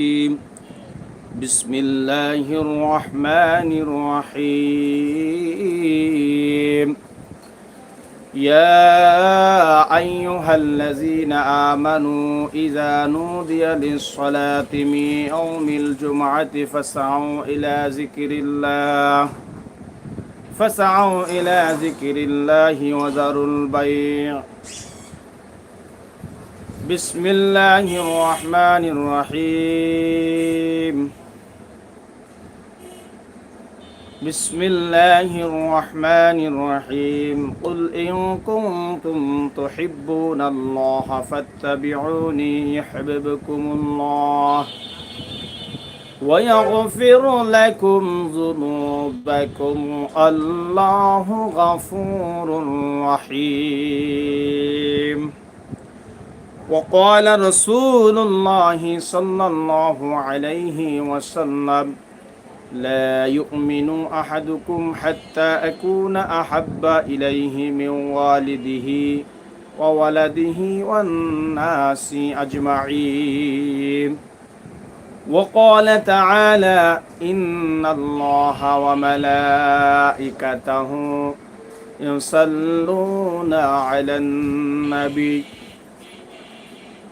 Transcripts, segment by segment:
بسم الله الرحمن الرحيم. يا أيها الذين آمنوا إذا نودي للصلاة من يوم الجمعة فاسعوا إلى ذكر الله. فاسعوا إلى ذكر الله وذروا البيع. بسم الله الرحمن الرحيم. بسم الله الرحمن الرحيم. قل إن كنتم تحبون الله فاتبعوني يحببكم الله ويغفر لكم ذنوبكم. الله غفور رحيم. وقال رسول الله صلى الله عليه وسلم لا يؤمن أحدكم حتى أكون أحب إليه من والده وولده والناس أجمعين. وقال تعالى إن الله وملائكته يصلون على النبي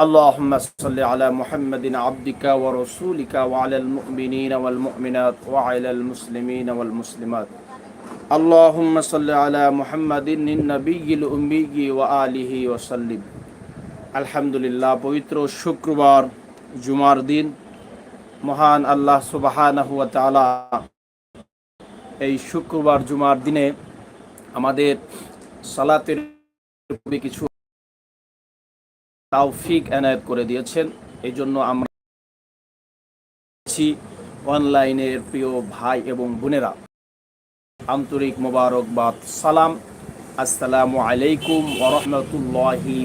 اللهم صل على محمد عبدك ورسولك وعلى المؤمنين والمؤمنات وعلى المسلمين والمسلمات اللهم صل على محمد النبي الأمي وآله وسلم আলহামদুলিল্লাহ পবিত্র শুক্রবার জুমার দিন মহান আল্লাহ সুবাহানাহু ওয়া তাআলা এই শুক্রবার জুমার দিনে আমাদের সালাতের কিছু তাওফিক এনায়েত করে দিয়েছেন। এই জন্য আমরা অনলাইনের প্রিয় ভাই এবং বোনেরা। আন্তরিক মোবারকবাদ, সালাম। আসসালামু আলাইকুম ওরহমতুল্লাহি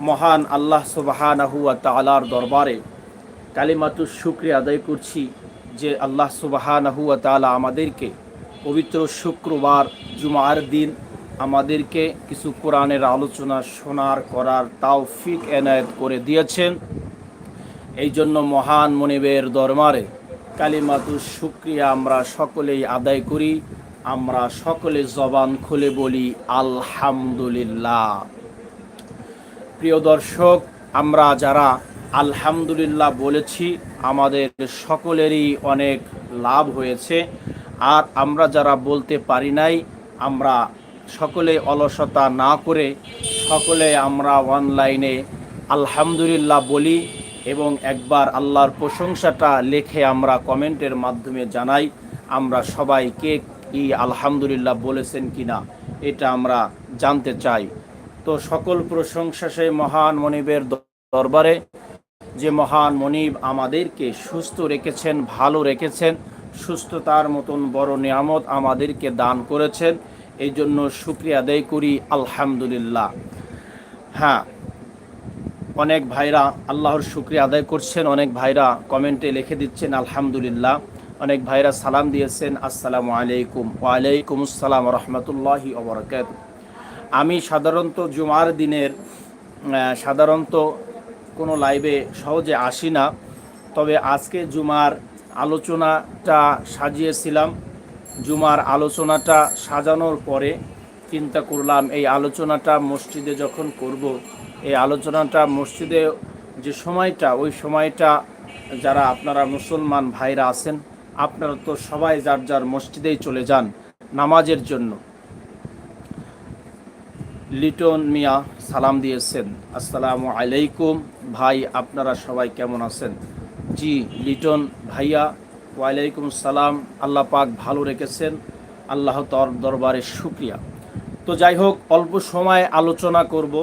মহান আল্লাহ সুবাহানাহু তালার দরবারে কালিমাতু শুক্রিয়া আদায় করছি যে আল্লাহ সুবাহানাহু তালা আমাদেরকে পবিত্র শুক্রবার জুমার দিন আমাদেরকে কিছু কোরআনের আলোচনা শোনার করার তাওফিক এনায়েত করে দিয়েছেন। এই জন্য মহান মনিবের দরবারে কালিমাতু শুক্রিয়া আমরা সকলেই আদায় করি। আমরা সকলে জবান খুলে বলি, আলহামদুলিল্লাহ। প্রিয় দর্শক, আমরা যারা আলহামদুলিল্লাহ বলেছি, আমাদের সকলেরই অনেক লাভ হয়েছে। আর আমরা যারা বলতে পারি নাই, আমরা সকলে অলসতা না করে সকলে আমরা অনলাইনে আলহামদুলিল্লাহ বলি এবং একবার আল্লাহর প্রশংসাটা লেখে আমরা কমেন্টের মাধ্যমে জানাই, আমরা সবাই কে কি আলহামদুলিল্লাহ বলেছেন কি না এটা আমরা জানতে চাই। তো সকল প্রশংসা সেই মহান মনিবের দরবারে, যে মহান মনিব আমাদেরকে সুস্থ রেখেছেন, ভালো রেখেছেন, সুস্থতার মতন বড় নিয়ামত আমাদেরকে দান করেছেন। এই জন্য শুক্রিয়া আদায় করি, আলহামদুলিল্লাহ। হ্যাঁ অনেক ভাইরা আল্লাহর শুক্রিয়া আদায় করছেন, অনেক ভাইরা কমেন্টে লিখে দিচ্ছেন, আলহামদুলিল্লাহ। অনেক ভাইরা সালাম দিয়েছেন, আসসালামু আলাইকুম। ওয়ালাইকুম আসসালাম রহমতুল্লাহি ওবরাকাত। আমি সাধারণত জুমার দিনের সাধারণত কোনো লাইভে সহজে আসি না, তবে আজকে জুমার আলোচনাটা সাজিয়েছিলাম। জুমার আলোচনাটা সাজানোর পরে চিন্তা করলাম, এই আলোচনাটা মসজিদে যখন করব, এই আলোচনাটা মসজিদে যে সময়টা, ওই সময়টা যারা আপনারা মুসলমান ভাইরা আছেন, আপনারা তো সবাই যার যার মসজিদেই চলে যান নামাজের জন্য। লিটন মিয়া সালাম দিয়েছেন, আসসালামু আলাইকুম ভাই, আপনারা সবাই কেমন আছেন? জি, লিটন ভাইয়া ওয়ালাইকুম সালাম, আল্লাহ পাক ভালো রেখেছেন, আল্লাহ তর দরবারে শুক্রিয়া। তো যাই হোক, অল্প সময় আলোচনা করব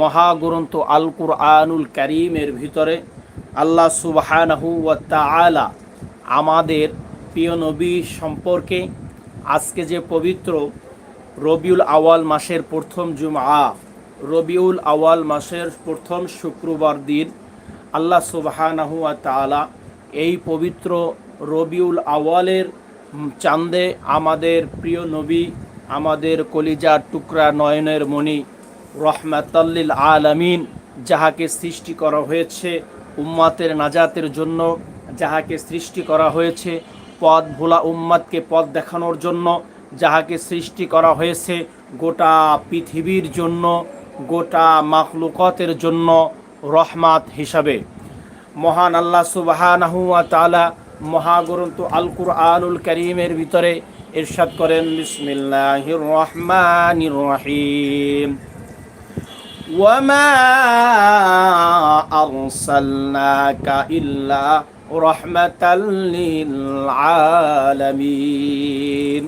মহাগ্রন্থ আল কুরআনুল করিমের ভিতরে। আল্লাহ সুবহানাহু ওয়া আমাদের প্রিয় নবী সম্পর্কে আজকে যে পবিত্র রবিউল আওয়াল মাসের প্রথম জুমআ, রবিউল আওয়াল মাসের প্রথম শুক্রবার দিন আল্লাহ সুবহানাহু ওয়া এই পবিত্র রবিউল আওয়ালের চাঁদে আমাদের প্রিয় নবী, আমাদের কলিজার টুকরা নয়নের মণি, রহমাতাল্লিল আলামিন, যাহাকে সৃষ্টি করা হয়েছে উম্মাতের নাজাতের জন্য, যাহাকে সৃষ্টি করা হয়েছে পথ ভোলা উম্মাদকে পথ দেখানোর জন্য, যাহাকে সৃষ্টি করা হয়েছে গোটা পৃথিবীর জন্য, গোটা মাখলুকতের জন্য রহমাত হিসাবে। মহান আল্লাহ সুবাহানাহু ওয়া তাআলা মহাগ্রন্থ আল কুরআনুল করিমের ভিতরে ইরশাদ করেন বিসমিল্লাহির রহমানির রহিম وما أرسلناك إلا رحمة للعالمين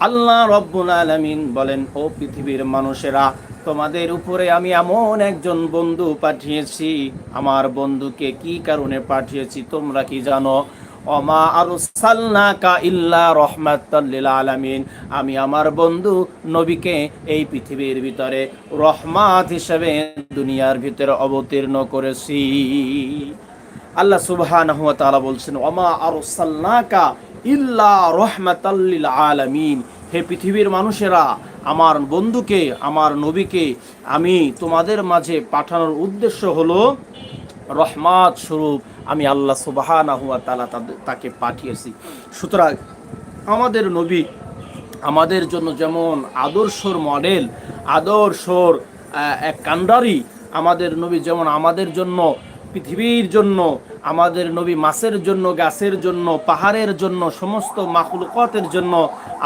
আল্লাহ রব্বুল আলামিন বলেন ও পৃথিবীর মানুষেরা তোমাদের উপরে আমি এমন একজন বন্ধু পাঠিয়েছি আমার বন্ধুকে কি কারণে পাঠিয়েছি তোমরা কি জানো অমা আরসালনাকা ইল্লা রহমাতাল্লিল আলামিন। আমি আমার বন্ধু নবীকে এই পৃথিবীর ভিতরে রহমাত হিসেবে দুনিয়ার ভিতরে অবতীর্ণ করেছি। আল্লাহ সুবহানাহু ওয়া তাআলা বলছেন ওমা আরসালনাকা ইল্লা রহমাতাল লিল আলামিন। হে পৃথিবীর মানুষেরা, আমার বন্ধুকে, আমার নবীকে আমি তোমাদের মাঝে পাঠানোর উদ্দেশ্য হলো রহমাত স্বরূপ আমি আল্লাহ সুবাহানা হুয়া তালা তাকে পাঠিয়েছি। সুতরাং আমাদের নবী আমাদের জন্য যেমন আদর্শর মডেল, আদর্শর এক কান্ডারি, আমাদের নবী যেমন আমাদের জন্য পৃথিবীর জন্য, আমাদের নবী মাছের জন্য, গাছের জন্য, পাহাড়ের জন্য, সমস্ত মাখলুকতের জন্য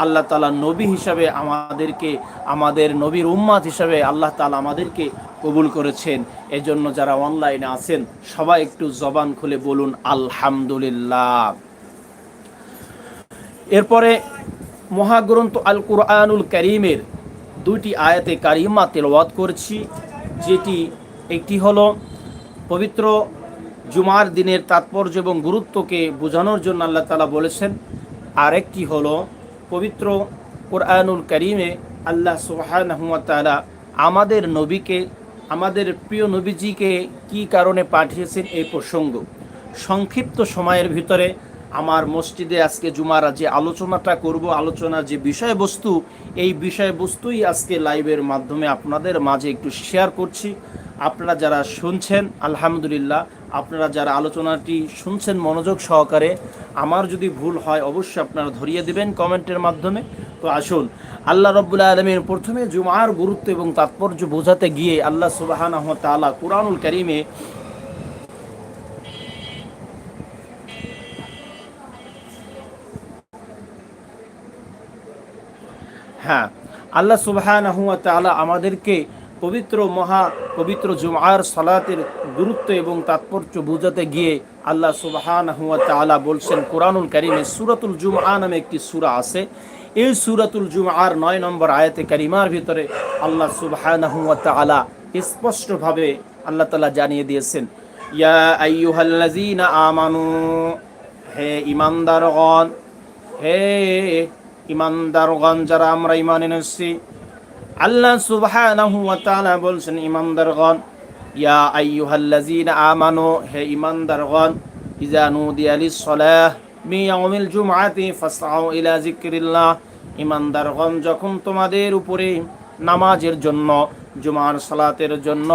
আল্লাহ তালা নবী হিসাবে আমাদেরকে, আমাদের নবীর উম্মাদ হিসাবে আল্লাহ তালা আমাদেরকে কবুল করেছেন। এজন্য যারা অনলাইনে আছেন, সবাই একটু জবান খুলে বলুন, আলহামদুলিল্লাহ। এরপরে মহাগ্রন্থ আল কুরআনুল করিমের দুইটি আয়াতে কারিমা তেলাওয়াত করছি, যেটি একটি হলো পবিত্র জুমার দিনের তাৎপর্য এবং গুরুত্বকে বোঝানোর জন্য আল্লাহ তালা বলেছেন, আরেকটি হলো পবিত্র কোরআনুল করিমে আল্লাহ সুবহানাহু ওয়া তাআলা আমাদের নবীকে, আমাদের প্রিয় নবীজিকে কি কারণে পাঠিয়েছেন এই প্রসঙ্গ। সংক্ষিপ্ত সময়ের ভিতরে আমার মসজিদে আজকে জুমারা যে আলোচনাটা করব, আলোচনার যে বিষয়বস্তু, এই বিষয়বস্তুই আজকে লাইভের মাধ্যমে আপনাদের মাঝে একটু শেয়ার করছি। আপনারা যারা শুনছেন, আলহামদুলিল্লাহ, আপনারা যারা আলোচনাটি শুনছেন মনোযোগ সহকারে, আমার যদি ভুল হয় অবশ্যই আপনারা ধরিয়ে দেবেন কমেন্টের মাধ্যমে। তো আসুন, আল্লাহ রব্বুল্লাহ আলমীর প্রথমে জুমার গুরুত্ব এবং তাৎপর্য বোঝাতে গিয়ে আল্লাহ সুবাহানহ তালা কুরআনুল করিমে হ্যাঁ আল্লাহ সুবহানাহু ওয়া তাআলা আমাদেরকে পবিত্র মহা পবিত্র জুমআর সালাতের গুরুত্ব এবং তাৎপর্য বোঝাতে গিয়ে আল্লাহ সুবহানাহু ওয়া তাআলা বলছেন, কোরআনুল কারীমে সূরাতুল জুমআ নামে একটি সুরা আছে। এই সূরাতুল জুমআর নয় নম্বর আয়াতে কারিমার ভিতরে আল্লাহ সুবহানাহু ওয়া তাআলা স্পষ্টভাবে আল্লাহ তালা জানিয়ে দিয়েছেন, ইয়া আমানু, হে ইমানদারগণ হে ইমানদারগণ যারা আমরা ইমান এনেছি আল্লাহ সুবহানাহু ওয়া তাআলা বলছেন, ইমানদারগণ, ইয়া আইয়ুহাল্লাযীনা আমানু, হে ইমানদারগণ, ইযা নুদিয়া লিস-সালাহ মি ইয়াউমিল জুমআতি ফাসআউ ইলা যিকরিল্লাহ। ইমানদারগণ, যখন তোমাদের উপরে নামাজের জন্য, জুমার সালাতের জন্য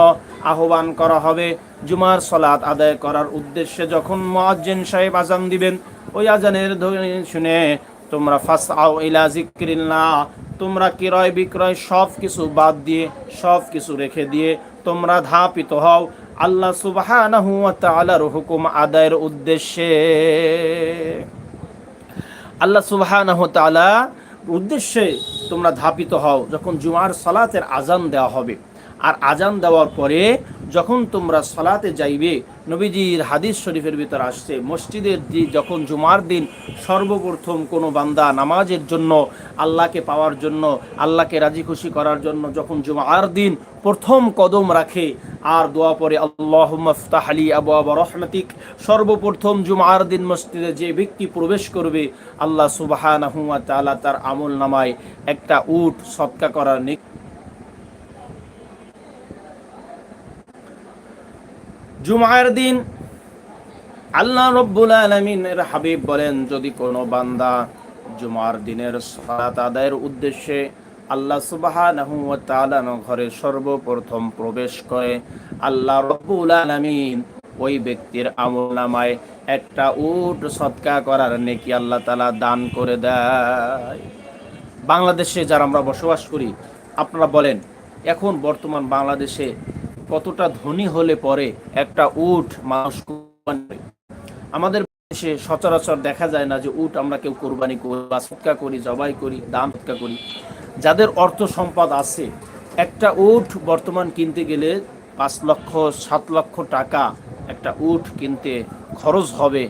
আহ্বান করা হবে, জুমার সালাত আদায় করার উদ্দেশ্যে যখন মুয়াজ্জিন সাহেব আজান দিবেন, ওই আজানের ধ্বনি শুনে তোমরা ফাসআউ ইলা যিকরিল্লাহ তোমরা ক্রয় বিক্রয় সব কিছু বাদ দিয়ে সব কিছু রেখে দিয়ে তোমরা ধাপিত হও। আল্লাহ তাআলার হুকুম আদায়ের উদ্দেশ্যে। আল্লাহ ওয়া উদ্দেশ্যে তোমরা ধাপিত হও যখন জুমার সালাতের আজান দেওয়া হবে। আর আজান দেওয়ার পরে যখন তোমরা সালাতে যাইবে, নবীজির হাদিস শরীফের ভিতর আসছে, মসজিদের যখন জুমার দিন সর্বপ্রথম কোনো বান্দা নামাজের জন্য, আল্লাহকে পাওয়ার জন্য, আল্লাহকে রাজি খুশি করার জন্য যখন জুমার দিন প্রথম কদম রাখে, আর দোয়া পরে আল্লাহ আবু আবা রহমাতিক সর্বপ্রথম জুমার দিন মসজিদে যে ব্যক্তি প্রবেশ করবে, আল্লাহ সুবাহ তার আমল নামায় একটা উট সৎকা করার জুমার দিন, আল্লাহ রব্বুল আলমিনের হাবিব বলেন, যদি কোনো বান্দা জুমার দিনের সালাত আদায়ের উদ্দেশ্যে আল্লাহ সুবাহ ঘরে সর্বপ্রথম প্রবেশ করে, আল্লাহ রব্বুল আলমিন ওই ব্যক্তির আমল নামায় একটা উট সৎকা করার নেকি আল্লাহ তালা দান করে দেয়। বাংলাদেশে যারা আমরা বসবাস করি, আপনারা বলেন, এখন বর্তমান বাংলাদেশে কতটা ধনী হলে পরে একটা উট মানুষ। আমাদের দেশে সচরাচর দেখা যায় না যে উট আমরা কেউ কোরবানি করি বা সৎকা করি, জবাই করি, দাম সৎকা করি। যাদের অর্থ সম্পদ আছে, একটা উট বর্তমান কিনতে গেলে পাঁচ লক্ষ, সাত লক্ষ টাকা একটা উট কিনতে খরচ হবে,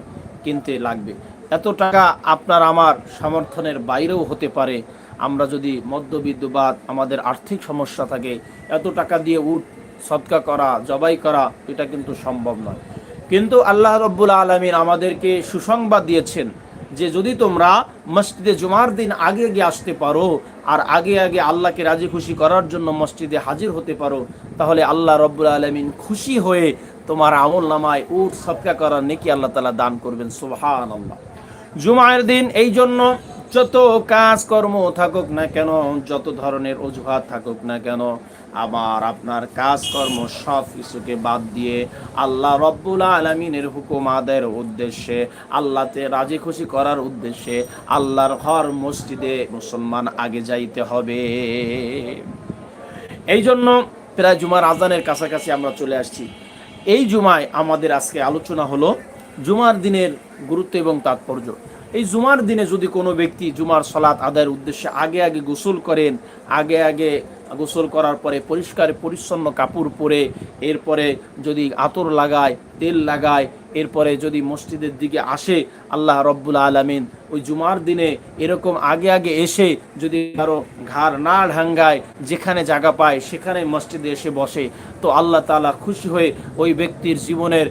কিনতে লাগবে। এত টাকা আপনার আমার সমর্থনের বাইরেও হতে পারে। আমরা যদি মধ্যবিত্ত বা আমাদের আর্থিক সমস্যা থাকে, এত টাকা দিয়ে উট সৎকা করা, জবাই করা, এটা কিন্তু সম্ভব নয়। কিন্তু আল্লাহ রব্বুল আলমিন আমাদেরকে সুসংবাদ দিয়েছেন যে যদি তোমরা মসজিদে জুমার দিন আগে আগে আসতে পারো আর আগে আগে আল্লাহকে রাজি খুশি করার জন্য মসজিদে হাজির হতে পারো, তাহলে আল্লাহ রব্বুল আলমিন খুশি হয়ে তোমার আমল নামায় উট সৎকা করার নেকি আল্লাহ তালা দান করবেন। সুবহান আল্লাহ জুমায়ের দিন এই জন্য যত কাজ কর্ম থাকুক না কেন, যত ধরনের অজুহাত থাকুক না কেন আমার আপনার কাজকর্ম সব কিছুকে বাদ দিয়ে আল্লাহ রব্বুল আলমিনের হুকুম আদায়ের উদ্দেশ্যে আল্লাহতে রাজি খুশি করার উদ্দেশ্যে আল্লাহর ঘর মসজিদে মুসলমান আগে যাইতে হবে। এই জন্য প্রায় জুমার আজানের কাছাকাছি আমরা চলে আসছি। এই জুমায় আমাদের আজকে আলোচনা হলো জুমার দিনের গুরুত্ব এবং তাৎপর্য। এই জুমার দিনে যদি কোনো ব্যক্তি জুমার সলাৎ আদায়ের উদ্দেশ্যে আগে আগে গোসল করেন, আগে আগে গোসল করার পরে পরিষ্কার পরিচ্ছন্ন কাপড় পরে, এরপরে যদি আতর লাগায়, তেল লাগায়, এরপরে যদি মসজিদের দিকে আসে, আল্লাহ রব্বুল আলমিন ওই জুমার দিনে এরকম আগে আগে এসে যদি কারও ঘাড় না ঢাঙ্গায় যেখানে জায়গা পায় সেখানে মসজিদে এসে বসে। তো আল্লাহ তালা খুশি হয়ে ওই ব্যক্তির জীবনের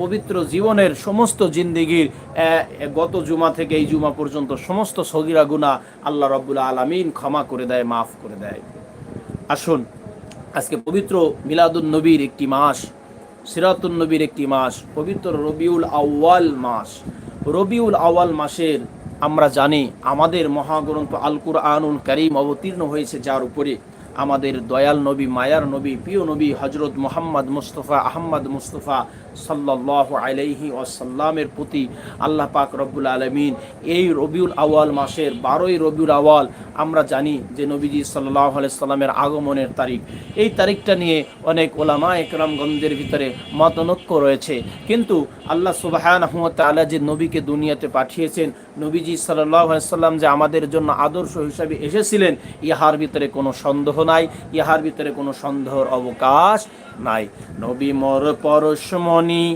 পবিত্র জীবনের সমস্ত জিন্দিগির গত জুমা থেকে এই জুমা পর্যন্ত সমস্ত সগিরা গুণা আল্লাহ রব্বুল আলমিন ক্ষমা করে দেয়, মাফ করে দেয়। আসুন, আজকে পবিত্র মিলাদুন নবীর একটি মাস, সিরাতুন নবীর একটি মাস, পবিত্র রবিউল আউয়াল মাস। রবিউল আউয়াল মাসের আমরা জানি, আমাদের মহাগ্রন্থ আল কুরআনুল করিম অবতীর্ণ হয়েছে যার উপরে। আমাদের দয়াল নবী, মায়ার নবী, প্রিয় নবী হজরত মোহাম্মদ মুস্তফা আহম্মদ মুস্তফা সাল্লাহ আলাইহি ওয়াসাল্লামের প্রতি আল্লাহ পাক রব্বুল আলমিন এই রবিউল আওয়াল মাসের বারোই রবিউল আওয়াল আমরা জানি যে নবীজি সাল্লাহ সাল্লামের আগমনের তারিখ। এই তারিখটা নিয়ে অনেক ওলামা একরামগঞ্জের ভিতরে মতনৈক্য রয়েছে। কিন্তু আল্লাহ সুবাহান আল্লাহ যে নবীকে দুনিয়াতে পাঠিয়েছেন নবীজি সাল্লাম যে আমাদের জন্য আদর্শ হিসাবে এসেছিলেন, ইহার ভিতরে কোনো সন্দেহ নাই, ইহার ভিতরে কোনো সন্দেহর অবকাশ নাই। নবী মোর পরশমণি,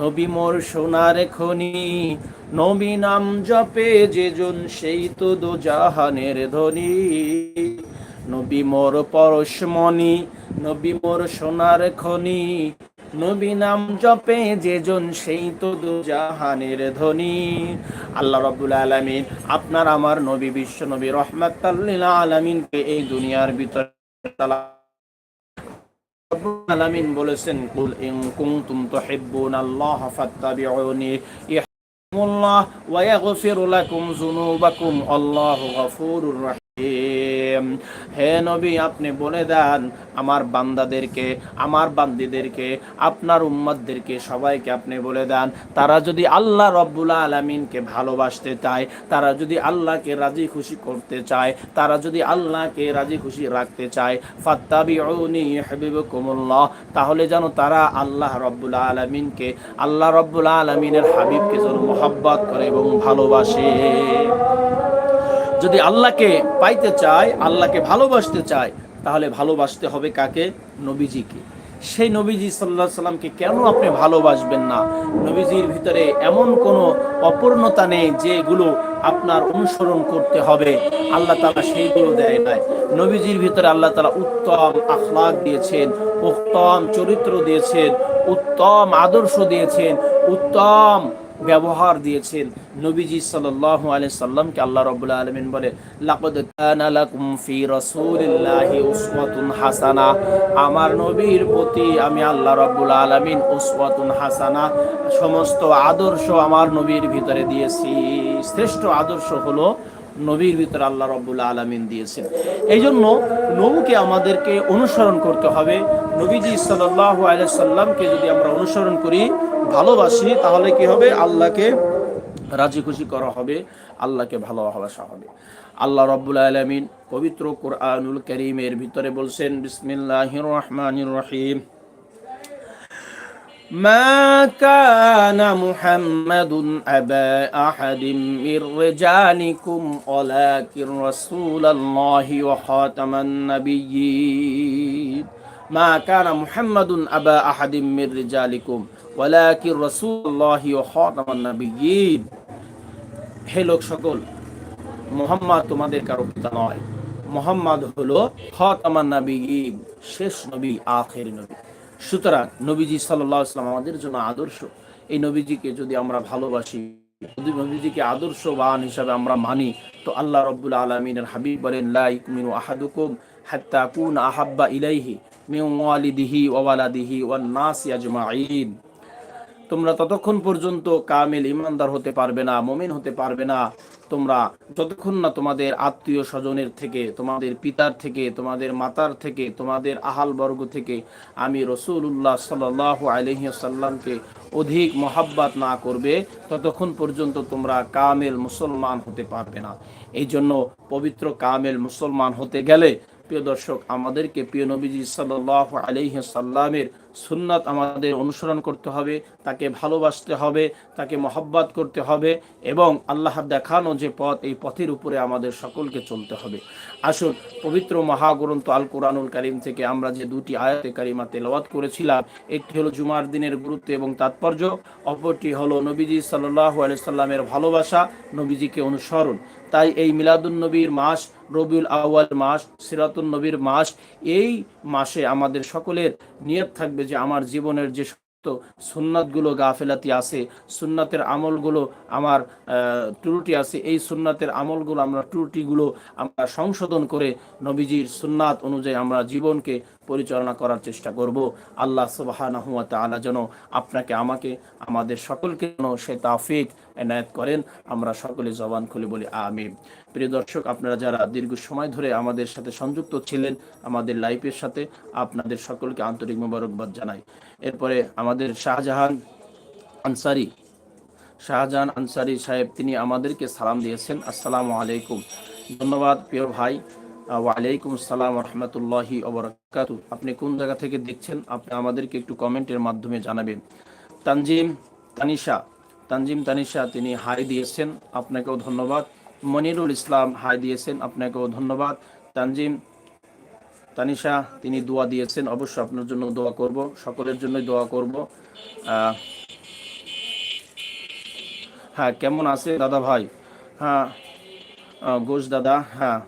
নবী মোর সোনার খনি, নবী নাম জপে যেজন সেই তো দো জাহানের ধনী। নবী মোর পরশমণি, নবী মোর সোনার খনি নবী নাম জপে যেজন সেই তো দু জাহানের ধনী। আল্লাহ রাব্বুল আলামিন আপনার আমার নবী বিশ্ব নবী রহমাতাল্লিল আলামিনকে এই দুনিয়ার ভিতরে আলামিন বলেছেন, কুল ইন কুনতুম তুহিব্বুনাল্লাহ ফাত্তাবিউনি ইহকুমুল্লাহ ওয়া ইয়াগফির লাকুম যুনুবাকুম। আল্লাহু গফুরুর হে নবী, আপনি বলে দেন, আমার বান্দাদেরকে, আমার বান্দিদেরকে, আপনার উম্মাদদেরকে সবাইকে আপনি বলে দেন, তারা যদি আল্লাহ রব্বুল আলমিনকে ভালোবাসতে চায়, তারা যদি আল্লাহকে রাজি খুশি করতে চায়, তারা যদি আল্লাহকে রাজি খুশি রাখতে চায়, ফাত্তাবিউনি হাবিবুকুমুল্লাহ, তাহলে যেন তারা আল্লাহ রব্বুল আলমিনকে, আল্লাহ রব্বুল আলমিনের হাবিবকে যেন মোহাব্বত করে এবং ভালোবাসে। যদি আল্লাহকে পাইতে চায়, আল্লাহকে ভালোবাসতে চায়, তাহলে ভালোবাসতে হবে কাকে? নবীজিকে। সেই নবীজি সাল্লাহ সাল্লামকে কেন আপনি ভালোবাসবেন না? নবীজির ভিতরে এমন কোনো অপূর্ণতা নেই যেগুলো আপনার অনুসরণ করতে হবে। আল্লাহ তালা সেইগুলো দেয় নাই। নবীজির ভিতরে আল্লাহ তালা উত্তম আখলাক দিয়েছেন, উত্তম চরিত্র দিয়েছেন, উত্তম আদর্শ দিয়েছেন, উত্তম ব্যবহার দিয়েছেন নবীজি সাল্লাল্লাহু আলাইহি সাল্লামকে আল্লাহ রাব্বুল আলামিন বলে ফি হাসানা। আমার নবীর প্রতি আমি আল্লাহ রাব্বুল আলামিন উসওয়াতুন হাসানা, সমস্ত আদর্শ আমার নবীর ভিতরে দিয়েছি। শ্রেষ্ঠ আদর্শ হলো নবীর ভিতরে আল্লাহ রব্বুল আলমিন দিয়েছেন। এই জন্য নবুকে আমাদেরকে অনুসরণ করতে হবে। নবীজি সাল্লাহ আলাইসাল্লামকে যদি আমরা অনুসরণ করি ভালোবাসি তাহলে কি হবে আল্লাহকে রাজি খুশি করা হবে আল্লাহকে ভালোবাসা হবে আল্লাহ রব্বুল আলমিন পবিত্র কোরআনুল করিমের ভিতরে বলছেন বিসমিল্লাহ রহমান রহিম ما كان محمد أبا أحد من رجالكم ولكن رسول الله وخاتم النبيين মা কানা মুহাম্মাদুন আবা আহাদিম মির রিজালিকুম রাসূলুল্লাহি ওয়া খাতামান নাবিয়্যিন। হে লোক সকল তোমাদের কারও পিতা নয়। হলো শেষ নবী নবী। সুতরাং নবীজি সাল্লাহ আমাদের জন্য আদর্শ। এই নবীজিকে যদি আমরা ভালোবাসি, যদি নবীজিকে আদর্শবান হিসাবে আমরা মানি, তো আল্লাহ রব্বুল আলমিনের হাবিব বলেন আহাদুকুম হাত্তা কুন আহাব্বা ইলাইহি। মিউ ওয়ালিদিহি ওয়ালাদিহি ওয়ান নাসি আজমাইন তোমরা ততক্ষণ পর্যন্ত কামেল ইমানদার হতে পারবে না, মমিন হতে পারবে না। তোমরা যতক্ষণ না তোমাদের আত্মীয় স্বজনের থেকে, তোমাদের পিতার থেকে, তোমাদের মাতার থেকে, তোমাদের আহাল বর্গ থেকে আমি রসুল্লাহ সাল আলহিসাল্লামকে অধিক মহাব্বাত না করবে, ততক্ষণ পর্যন্ত তোমরা কামেল মুসলমান হতে পারবে না। এই জন্য পবিত্র কামেল মুসলমান হতে গেলে প্রিয় দর্শক আমাদেরকে প্রিয় নবীজি সাল্লাহ আলহ সাল্লামের সুন্নাত আমাদের অনুসরণ করতে হবে, তাকে ভালোবাসতে হবে, তাকে মহব্বাত করতে হবে এবং আল্লাহ দেখানো যে পথ, এই পথের উপরে আমাদের সকলকে চলতে হবে। আসুন, পবিত্র মহাগ্রন্থ আল কোরআনুল করিম থেকে আমরা যে দুটি আয়াতে কারিমা তেলাওয়াত করেছিলাম, একটি হলো জুমার দিনের গুরুত্ব এবং তাৎপর্য, অপরটি হলো নবীজি সাল্লাহ আলি সাল্লামের ভালোবাসা, নবীজিকে অনুসরণ। তাই এই মিলাদুল নবীর মাস, রবিউল আউয়াল মাস সিরাতুল নবীর মাস, এই মাসে আমাদের সকলের নিয়ত থাকবে যে আমার জীবনের যে সুন্নাতগুলো, গাফেলাতি আছে, সুন্নাতের আমলগুলো আমার ত্রুটি আছে, এই সুন্নাতের আমলগুলো আমরা, ত্রুটিগুলো আমরা সংশোধন করে নবীজির সুন্নাত অনুযায়ী আমরা জীবনকে পরিচালনা করার চেষ্টা করব। আল্লাহ সুবাহানা তালা যেন আপনাকে, আমাকে, আমাদের সকলকে যেন সে তাফিক এনায়ত করেন। আমরা সকলে জবান খুলে বলি আমি প্রিয় দর্শক, আপনারা যারা দীর্ঘ সময় ধরে আমাদের সাথে সংযুক্ত ছিলেন, আমাদের লাইফের সাথে আপনাদের সকলকে আন্তরিক মোবারকবাদ জানাই। এরপরে আমাদের শাহজাহান আনসারি শাহজাহান আনসারি সাহেব, তিনি আমাদেরকে সালাম দিয়েছেন। আসসালামু আলাইকুম। ধন্যবাদ, প্রিয় ভাই। ওয়ালাইকুম আসসালাম রহমতুল্লাহি ওবরাকাত আপনি কোন জায়গা থেকে দেখছেন? আপনি আমাদেরকে একটু কমেন্টের মাধ্যমে জানাবেন। তানজিম তানিশা তানজিম তানিশা, তিনি হাই দিয়েছেন, আপনাকেও ধন্যবাদ। মনিরুল ইসলাম হাই দিয়েছেন, আপনাকেও ধন্যবাদ। তানজিম তানিশা, তিনি দোয়া দিয়েছেন, অবশ্যই আপনার জন্য দোয়া করব, সকলের জন্যই দোয়া করব। হ্যাঁ কেমন আছে দাদা ভাই? হ্যাঁ ঘোষ দাদা হ্যাঁ।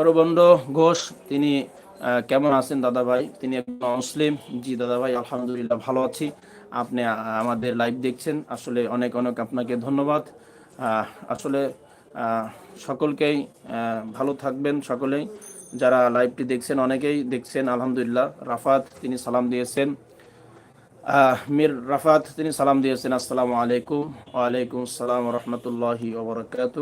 অরবন্দ ঘোষ, তিনি কেমন আছেন দাদা ভাই তিনি একজন মুসলিম জি দাদা ভাই আলহামদুলিল্লাহ ভালো আছি। আপনি আমাদের লাইভ দেখছেন। আসলে অনেক অনেক আপনাকে ধন্যবাদ। আসলে সকলকেই ভালো থাকবেন সকলেই। যারা লাইভটি দেখছেন অনেকেই দেখছেন, আলহামদুলিল্লাহ। রাফাত, তিনি সালাম দিয়েছেন। মির রাফাত, তিনি সালাম দিয়েছেন। আসসালামু আলাইকুম। ওয়ালাইকুম আসসালাম রহমতুল্লাহি ওবরাকাত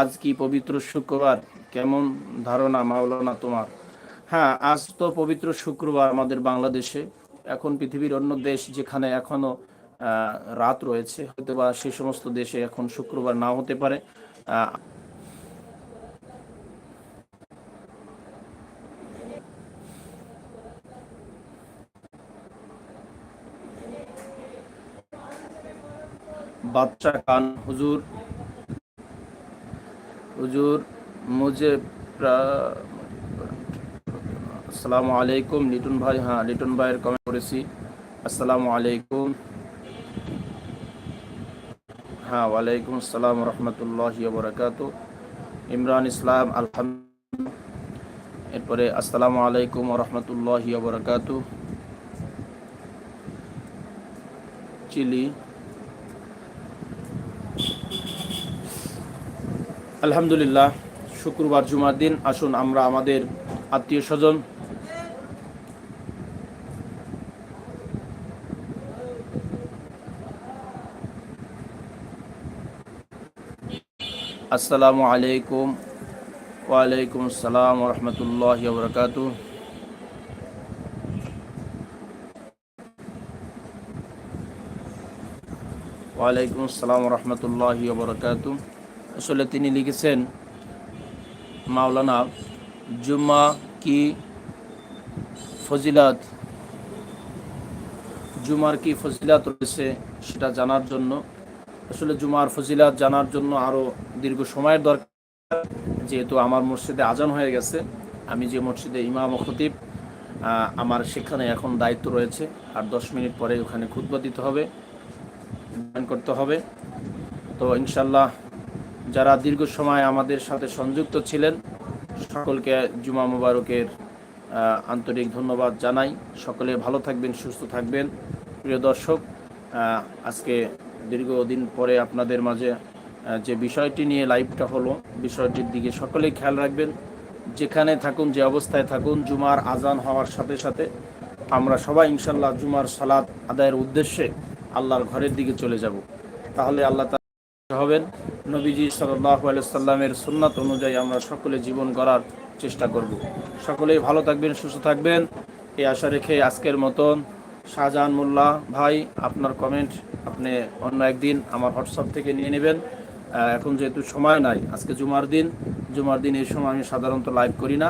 আজ কি পবিত্র শুক্রবার? কেমন ধারণা মাওলানা তোমার? হ্যাঁ আজ তো পবিত্র শুক্রবার আমাদের বাংলাদেশে। এখন পৃথিবীর অন্য দেশ যেখানে এখনও রাত রয়েছে হয়তো বা সে সমস্ত দেশে এখন শুক্রবার নাও হতে পারে। বাদশাহ খান হুজুর হুজুর মুজে আসসালামু আলাইকুম, লিটন ভাই হ্যাঁ লিটন ভাইয়ের কমেন্ট করেছি। আসসালামু আলাইকুম। হ্যাঁ ওয়ালাইকুম আসসালাম রহমতুল্লাহ বরকাত ইমরান ইসলাম, আলহামদুলিল্লাহ। এরপরে, আসসালামু আলাইকুম রহমতুল্লাহ বরকাত চিলি। আলহামদুলিল্লাহ, শুক্রবার জুমার দিন। আসুন আমরা আমাদের আত্মীয় স্বজন। আসসালামু আলাইকুম, ওয়ালাইকুম আসসালাম রহমতুল্লাহ বরকাত ওয়ালাইকুম আসসালাম রহমতুল্লাহ বরকাত আসলে তিনি লিখেছেন, মাওলানা জুম্মা কি ফজিলাত জুমার কি ফজিলাত রয়েছে সেটা জানার জন্য। আসলে জুমার ফজিলাত জানার জন্য আরও দীর্ঘ সময়ের দরকার, যেহেতু আমার মসজিদে আজান হয়ে গেছে। আমি যে মসজিদে ইমাম খতিব আমার সেখানে এখন দায়িত্ব রয়েছে। আর দশ মিনিট পরে ওখানে খুতবা দিতে হবে করতে হবে। তো ইনশাল্লাহ যারা দীর্ঘ সময় আমাদের সাথে সংযুক্ত ছিলেন, সকলকে জুমা মুবারকের আন্তরিক ধন্যবাদ জানাই। সকলে ভালো থাকবেন, সুস্থ থাকবেন। প্রিয় দর্শক আজকে দীর্ঘদিন পরে আপনাদের মাঝে যে বিষয়টি নিয়ে লাইভটা হলো, বিষয়টির দিকে সকলেই খেয়াল রাখবেন। যেখানে থাকুন, যে অবস্থায় থাকুন, জুমার আজান হওয়ার সাথে সাথে আমরা সবাই ইনশাল্লাহ জুমার সালাত আদায়ের উদ্দেশ্যে আল্লাহর ঘরের দিকে চলে যাব। তাহলে আল্লাহ হবেন। নবীজি সাল্লামের সুন্নাত অনুযায়ী আমরা সকলে জীবন গড়ার চেষ্টা করব। সকলেই ভালো থাকবেন, সুস্থ থাকবেন। এই আশা রেখে আজকের মতন শাহজাহান মোল্লা ভাই, আপনার কমেন্ট আপনি অন্য একদিন আমার হোয়াটসঅ্যাপ থেকে নিয়ে নেবেন। এখন যেহেতু সময় নাই, আজকে জুমার দিন। জুমার দিন এই সময় আমি সাধারণত লাইভ করি না।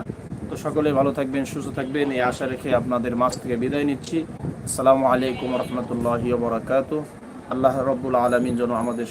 তো সকলে ভালো থাকবেন, সুস্থ থাকবেন। এই আশা রেখে আপনাদের মাছ থেকে বিদায় নিচ্ছি। আসসালামু আলাইকুম রহমতুল্লাহ বরাকাত আল্লাহ রব্বুল আলমিন যেন আমাদের